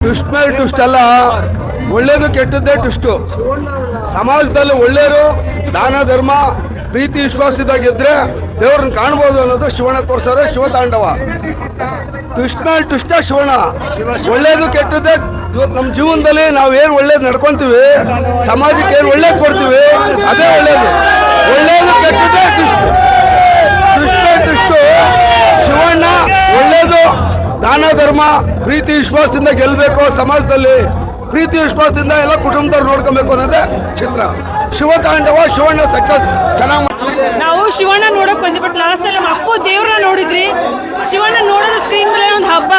Twist ಮೇಲೆ twist ಅಲ್ಲ. ಒಳ್ಳೇದು ಕೆಟ್ಟದ್ದೇ ಟ್ವಿಸ್ಟು ಸಮಾಜದಲ್ಲಿ ಒಳ್ಳೆಯರು, ದಾನ, ಧರ್ಮ, ಪ್ರೀತಿ ವಿಶ್ವಾಸದಾಗಿದ್ದರೆ ದೇವ್ರನ್ನ ಕಾಣ್ಬೋದು ಅನ್ನೋದು ಶಿವಣ ತೋರ್ಸಾರೆ ಶಿವತಾಂಡವ ಟ್ವಿಸ್ಟ್ ಮೇಲೆ ಟುಸ್ಟ ಶಿವಣ ಒಳ್ಳೇದು ಕೆಟ್ಟದ್ದೇ ಇವತ್ತು ನಮ್ಮ ಜೀವನದಲ್ಲಿ ನಾವು ಏನು ಒಳ್ಳೇದು ನಡ್ಕೊತೀವಿ, ಸಮಾಜಕ್ಕೆ ಏನು ಒಳ್ಳೇದು ಕೊಡ್ತೀವಿ, ಅದೇ ಒಳ್ಳೇದು. ಒಳ್ಳೇದು ಕೆಟ್ಟದ್ದೇ ಟ್ವಿಸ್ಟ್ ಟ್ವಿಸ್ಟ್ ಮೇಲೆ ಟ್ವಿಸ್ಟು ಶಿವಣ್ಣ ಒಳ್ಳೇದು, ದಾನ, ಧರ್ಮ ಪ್ರೀತಿ ವಿಶ್ವಾಸದಿಂದ ಗೆಲ್ಲಬೇಕು ಸಮಾಜದಲ್ಲಿ. ಪ್ರೀತಿ ವಿಶ್ವಾಸದಿಂದ ಎಲ್ಲ ಕುಟುಂಬದವ್ರು ನೋಡ್ಕೊಬೇಕು ಅನ್ನೋದೇ ಚಿತ್ರ. ಶಿವತಾಂಡವ ಶಿವಣ್ಣ ಸಕ್ಸಸ್ ಚೆನ್ನಾಗಿ ನಾವು ಶಿವಣ್ಣ ನೋಡಕ್ ಬಂದ್ವಿ ಬಟ್ ಲಾಸ್ಟ್ ಅಲ್ಲಿ ನಮ್ಮ ಅಪ್ಪು ದೇವ್ರನ್ನ ನೋಡಿದ್ರಿ. ಶಿವಣ್ಣ ನೋಡೋದು ಸ್ಕ್ರೀನ್ ಮೇಲೆ ಒಂದು ಹಬ್ಬ.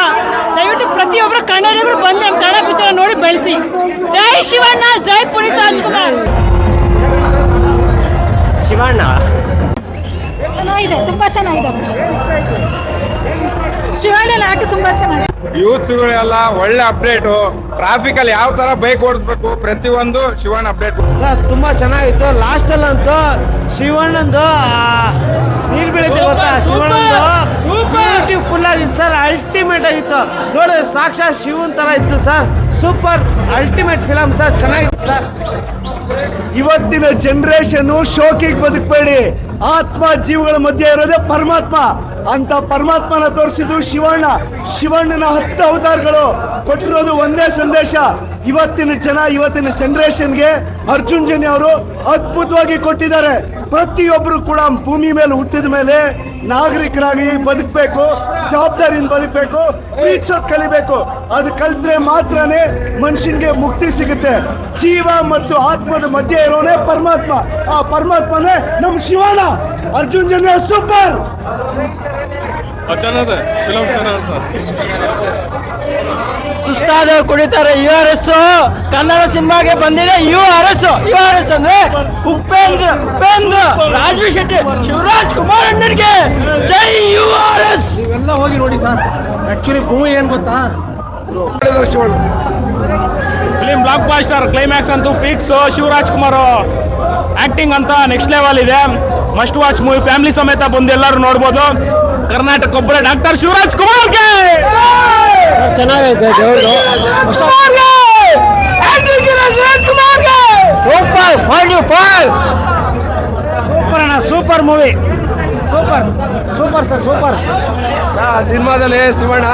ದಯವಿಟ್ಟು ಪ್ರತಿಯೊಬ್ಬರು ಕನ್ನಡಿಗರು ಬಂದು ನಮ್ಮ ಕನ್ನಡ ಪಿಕ್ಚರ್ ನೋಡಿ ಬೆಳೆಸಿ. ಜೈ ಶಿವಣ್ಣ ಜೈ ಪುನೀತ್ ರಾಜ್ಕುಮಾರ್. ಶಿವಣ್ಣ. ಚೆನ್ನಾಗಿದೆ ತುಂಬಾ ಚೆನ್ನಾಗಿದೆ. ಶಿವಣ್ಣ ಯಾಕೆ ತುಂಬಾ ಚೆನ್ನಾಗಿದೆ. ಯೂತ್ಗಳೆಲ್ಲ ಒಳ್ಳೆ ಅಪ್ಡೇಟು ಟ್ರಾಫಿಕ್ ಅಲ್ಲಿ ಯಾವ ತರ ಬೈಕ್ ಓಡಿಸ್ಬೇಕು ಪ್ರತಿಯೊಂದು ಶಿವಣ್ಣ ಅಪ್ಡೇಟ್ ಸರ್ ತುಂಬಾ ಚೆನ್ನಾಗಿತ್ತು. ಲಾಸ್ಟ್ ಅಲ್ಲಂತೂ ಶಿವಣ್ಣಂದು ನೀರು ಬೀಳುತ್ತೆ ಗೊತ್ತಾ? ಶಿವಣ್ಣಂದು ಬ್ಯೂಟಿಫುಲ್ ಆಗಿತ್ತು ಸರ್ ಅಲ್ಟಿಮೇಟ್ ಆಗಿತ್ತು. ನೋಡಿ ಸಾಕ್ಷಾತ್ ಶಿವನ್ ತರ ಇತ್ತು sir. Super ultimate film sir ಚೆನ್ನಾಗಿತ್ತು ಸರ್. ಇವತ್ತಿನ ಜನರೇಷನ್ ಶೋಕಿಗೆ ಬದುಕಬೇಡಿ. ಆತ್ಮ ಜೀವಗಳ ಮಧ್ಯೆ ಇರೋದೇ ಪರಮಾತ್ಮ. ಅಂತ ಪರಮಾತ್ಮನ ತೋರಿಸಿದ್ದು ಶಿವಣ್ಣ. ಶಿವಣ್ಣನ ಹತ್ತು ಅವತಾರಗಳು ಕೊಟ್ಟಿರೋದು ಒಂದೇ ಸಂದೇಶ. ಇವತ್ತಿನ ಜನ, ಇವತ್ತಿನ ಜನರೇಷನ್ಗೆ ಅರ್ಜುನ್ ಜನ್ಯ ಅವರು ಅದ್ಭುತವಾಗಿ ಕೊಟ್ಟಿದ್ದಾರೆ. ಪ್ರತಿಯೊಬ್ಬರು ಕೂಡ ಭೂಮಿ ಮೇಲೆ ಹುಟ್ಟಿದ ಮೇಲೆ ನಾಗರಿಕರಾಗಿ ಬದುಕಬೇಕು, ಜವಾಬ್ದಾರಿಯಿಂದ ಬದುಕಬೇಕು ಪ್ರೀತಿಸೋದು ಕಲಿಬೇಕು. ಅದು ಕಲಿತ್ರೆ ಮಾತ್ರನೇ ಮನುಷ್ಯನಿಗೆ ಮುಕ್ತಿ ಸಿಗುತ್ತೆ. ಜೀವ ಮತ್ತು ಆತ್ಮದ ಮಧ್ಯೆ ಇರೋನೇ ಪರಮಾತ್ಮ. ಆ ಪರಮಾತ್ಮನೇ ನಮ್ಮ ಶಿವಣ ಅರ್ಜುನ್ ಜನ ಸೂಪರ್. ಸುಸ್ತಾದವ್ರು ಕುಡಿತಾರೆ ಯು ಆರ್ ಎಸ್ ಕನ್ನಡ ಸಿನಿಮಾಗೆ ಬಂದಿದೆ U R S U R S ಅಂದ್ರೆ ಉಪೇಂದ್ರ ಉಪೇಂದ್ರ ರಾಜ್ವಿ ಶೆಟ್ಟಿ ಶಿವರಾಜ್ ಕುಮಾರ್ ಅಣ್ಣರಿಗೆ ಜೈ ಯು ಆರ್ ಎಸ್ ಎಲ್ಲ ಹೋಗಿ ನೋಡಿ ಸರ್. ಆಕ್ಚುಲಿ ಭೂಮಿ ಏನ್ ಗೊತ್ತಾ? Film film blockbuster climax ಅಂತೂ ಪೀಕ್ಸ್ ಶಿವರಾಜ್ ಕುಮಾರ್ ಆಕ್ಟಿಂಗ್ ಅಂತ ನೆಕ್ಸ್ಟ್ ಲೆವೆಲ್ ಇದೆ. ಮಸ್ಟ್ ವಾಚ್ ಮೂವಿ ಫ್ಯಾಮಿಲಿ ಸಮೇತ ಬಂದು ಎಲ್ಲರೂ ನೋಡ್ಬೋದು. ಕರ್ನಾಟಕ ಒಬ್ಬರೇ ಡಾಕ್ಟರ್ ಶಿವರಾಜ್ ಕುಮಾರ್ಗೆ. ಚೆನ್ನಾಗೈತೆ ದೇವ್ರದು ಸೂಪರ್ ಫಾರ್ಟಿ ಸೂಪರ್ ಅಣ್ಣ super movie super super sir super ಆ ಸಿನಿಮಾದಲ್ಲಿ ಶಿವಣ್ಣ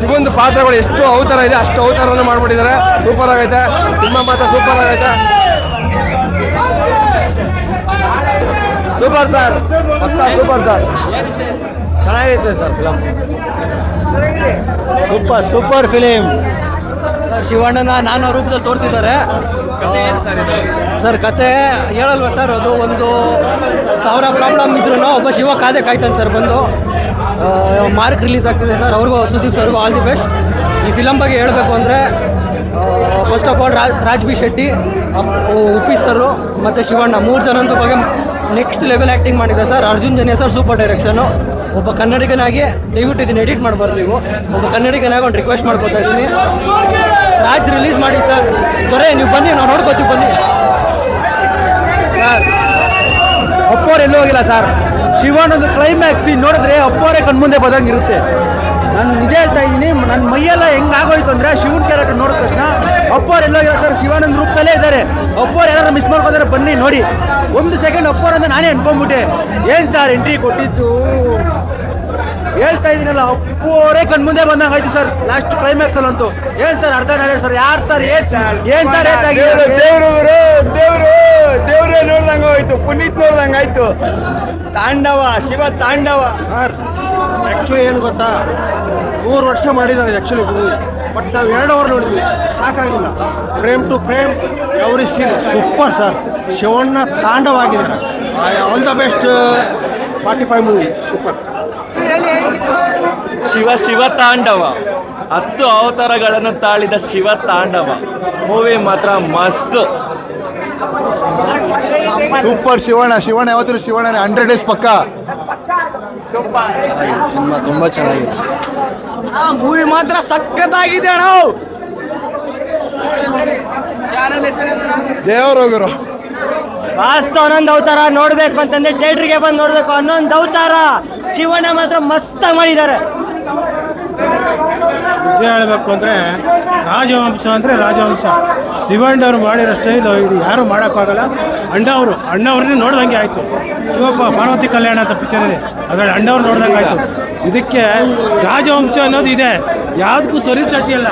ಶಿವಂದು ಪಾತ್ರಗಳು ಎಷ್ಟು ಅವತಾರ ಇದೆ ಅಷ್ಟು ಅವತಾರವನ್ನು ಮಾಡ್ಬಿಟ್ಟಿದ್ದಾರೆ. ಸೂಪರ್ ಆಗೈತೆ ಸಿನಿಮಾ ಮಾತ್ರ ಸೂಪರ್ ಆಗೈತೆ. ಸೂಪರ್ ಸರ್ ಸೂಪರ್ ಸರ್ ಚೆನ್ನಾಗೈತೆ sir film super super film sir, ಶಿವಣ್ಣನ ನಾನು ರೂಪದಲ್ಲಿ ತೋರಿಸಿದ್ದಾರೆ. ಸರ್, ಕತೆ ಹೇಳಲ್ವ ಸರ್, ಅದು ಒಂದು ಸಾವಿರ ಪ್ರಾಬ್ಲಮ್ ಇದ್ರೂ ಒಬ್ಬ ಶಿವ ಕಾದೆ ಕಾಯ್ತಾನೆ ಸರ್, ಬಂದು. ಮಾರ್ಕ್ ರಿಲೀಸ್ ಆಗ್ತಿದೆ ಸರ್, ಅವ್ರಿಗೂ ಸುದೀಪ್ ಸರ್ಗೂ ಆಲ್ ದಿ ಬೆಸ್ಟ್. ಈ ಫಿಲಮ್ ಬಗ್ಗೆ ಹೇಳಬೇಕು ಅಂದರೆ first of all Raj B Shetty Uppi sir ಮತ್ತು ಶಿವಣ್ಣ ಮೂರು ಜನದ ಬಗ್ಗೆ ನೆಕ್ಸ್ಟ್ ಲೆವೆಲ್ ಆ್ಯಕ್ಟಿಂಗ್ ಮಾಡಿದ್ದೆ sir Arjun Janya sir super direction. ಒಬ್ಬ ಕನ್ನಡಿಗನಾಗಿ ದಯವಿಟ್ಟು ಇದನ್ನ ಎಡಿಟ್ ಮಾಡಬಾರ್ದು ನೀವು. ಒಬ್ಬ ಕನ್ನಡಿಗನಾಗಿ ಒಂದು ರಿಕ್ವೆಸ್ಟ್ ಮಾಡ್ಕೊತಾ ಇದ್ದೀನಿ. ರಾಜ್ ರಿಲೀಸ್ ಮಾಡಿ ಸರ್. ದೊರೆ, ನೀವು ಬನ್ನಿ ನಾವು ನೋಡ್ಕೋತೀವಿ, ಬನ್ನಿ. ಸರ್. ಅಪ್ಪೋರ್ ಎಲ್ಲೂ ಹೋಗಿಲ್ಲ ಸರ್. ಶಿವನೊಂದು ಕ್ಲೈಮ್ಯಾಕ್ಸ್ ನೋಡಿದ್ರೆ ಅಪ್ಪೋರೇ ಕಣ್ಮುಂದೆ ಬದಂಗಿರುತ್ತೆ ನಾನು ಇದೇ ಹೇಳ್ತಾ ಇದ್ದೀನಿ ನನ್ನ ಮೈಯೆಲ್ಲ ಹೆಂಗಾಗೋಯ್ತು ಅಂದರೆ ಶಿವನ್ ಕ್ಯಾರೆಕ್ಟರ್ ನೋಡಿದ ತಕ್ಷಣ ಅಪ್ಪೋರ್ ಎಲ್ಲೋ ಇಲ್ಲ ಸರ್ ಶಿವಾನಂದ ರೂಪದಲ್ಲೇ ಇದ್ದಾರೆ. ಅಪ್ಪೋರ್ ಯಾರು ಮಿಸ್ ಮಾಡ್ಕೊಂಡ್ರೆ ಬನ್ನಿ ನೋಡಿ. ಒಂದು ಸೆಕೆಂಡ್ ಅಪ್ಪೋರ್ ಅಂತ ನಾನೇ ಅನ್ಕೊಂಡ್ಬಿಟ್ಟೆ. ಏನು ಸರ್ ಎಂಟ್ರಿ ಕೊಟ್ಟಿದ್ದು? ಹೇಳ್ತಾ ಇದೀನಲ್ಲ ಅಪ್ಪೋರೇ ಕಣ್ಮುಂದೆ ಬಂದಂಗೆ ಆಯ್ತು ಸರ್ ಲಾಸ್ಟ್ ಕ್ಲೈಮ್ಯಾಕ್ಸ್ ಅಲ್ಲಂತೂ ಏನ್ ಸರ್ ಅರ್ಧ ನಾಳೆ ಸರ್ ಯಾರು ಸರ್ ಏನ್ ಸರ್ ದೇವರು ದೇವರು ದೇವರೇ ದೇವ್ರೇ ನೋಡ್ದಂಗ ಹೋಯ್ತು ಪುನೀತ್ ನೋಡ್ದಂಗ ಆಯ್ತು. ತಾಂಡವ ಶಿವ ತಾಂಡವ. ಸರ್ ಆ್ಯಕ್ಚುಲಿ ಏನು ಗೊತ್ತಾ? ಮೂರು ವರ್ಷ ಮಾಡಿದ್ದಾರೆ ಆ್ಯಕ್ಚುಲಿ ಮೂವಿ ಬಟ್ ನಾವು ಎರಡು ಅವರ್ ನೋಡಿದ್ವಿ. ಸಾಕಾಗಿಲ್ಲ. Frame to frame every scene super sir Shivanna ತಾಂಡವಾಗಿದ್ದಾರೆ all the best forty five movie super Shiva Shiva ತಾಂಡವ. ಹತ್ತು ಅವತಾರಗಳನ್ನು ತಾಳಿದ ಶಿವ ತಾಂಡವ. ಮೂವಿ ಮಾತ್ರ ಮಸ್ತ್. ಸೂಪರ್ ಶಿವಣ್ಣ. ಶಿವಣ್ಣ ಯಾವತ್ತೂ ಶಿವಣ್ಣ ಹಂಡ್ರೆಡ್ ಡೇಸ್ ಪಕ್ಕ. ಸಿನಿಮಾ ತುಂಬ ಚೆನ್ನಾಗಿದೆ. ಮೂವಿ ಮಾತ್ರ ಸಖತ್ತಾಗಿದೆ ಅಣ್ಣ. ದೇವ್ರೋಗರು. ಮಾಸ್ತ ಹನ್ನೊಂದು ಅವತಾರ ನೋಡ್ಬೇಕು ಅಂತಂದ್ರೆ ಥಿಯೇಟ್ರಿಗೆ ಬಂದು ನೋಡ್ಬೇಕು. ಅನ್ನೊಂದು ಅವತಾರ ಶಿವಣ್ಣ ಮಾತ್ರ ಮಸ್ತ ಮಾಡಿದ್ದಾರೆ. ನಿಜ ಹೇಳಬೇಕು ಅಂದರೆ ರಾಜವಂಶ ಅಂದರೆ ರಾಜವಂಶ. ಶಿವಣ್ಣವ್ರು ಮಾಡಿರೋ ಸ್ಟೈಲ್ ಇದು ಯಾರು ಮಾಡೋಕ್ಕಾಗಲ್ಲ. ಅಣ್ಣವರು ಅಣ್ಣವ್ರನ್ನೇ ನೋಡ್ದಂಗೆ ಆಯಿತು. ಶಿವಪ್ಪ ಪಾರ್ವತಿ ಕಲ್ಯಾಣ ಅಂತ ಪಿಕ್ಚರ್ ಇದೆ. ಅದರಲ್ಲಿ ಅಣ್ಣವ್ರು ನೋಡ್ದಂಗೆ ಆಯಿತು. ಇದಕ್ಕೆ ರಾಜವಂಶ ಅನ್ನೋದು ಇದೆ. ಯಾವುದಕ್ಕೂ ಸರಿ ಸಟಿಯಲ್ಲ